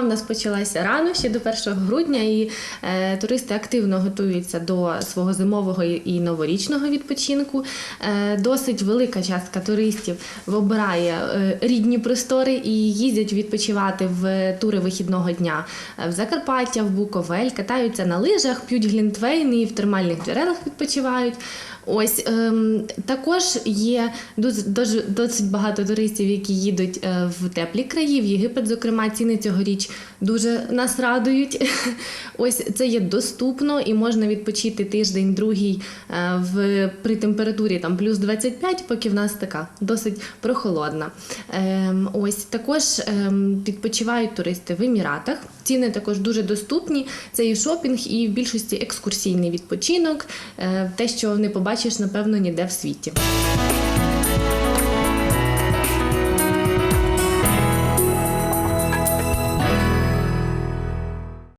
в нас почалася рано, ще до 1 грудня, і е, туристи активно готуються до свого зимового і новорічного відпочинку. Е, досить велика частка туристів обирає е, рідні простори і їздять відпочивати в тури вихідного дня Е, в Закарпаття, в Буковель, катаються на лижах, п'ють глінтвейни в термальних джерелах відпочивають. Ось ем, також є дуже, досить багато туристів, які їдуть е, в теплі краї, в Єгипет, зокрема, ціни цьогоріч дуже нас радують. Ось це є доступно і можна відпочити тиждень, другий е, в при температурі там плюс 25, поки в нас така досить прохолодна. Ем, ось також ем, відпочивають туристи в Еміратах. Ціни також дуже доступні. Це і шопінг, і в більшості екскурсійний відпочинок, е, те, що не побачиш, напевно, ніде в світі.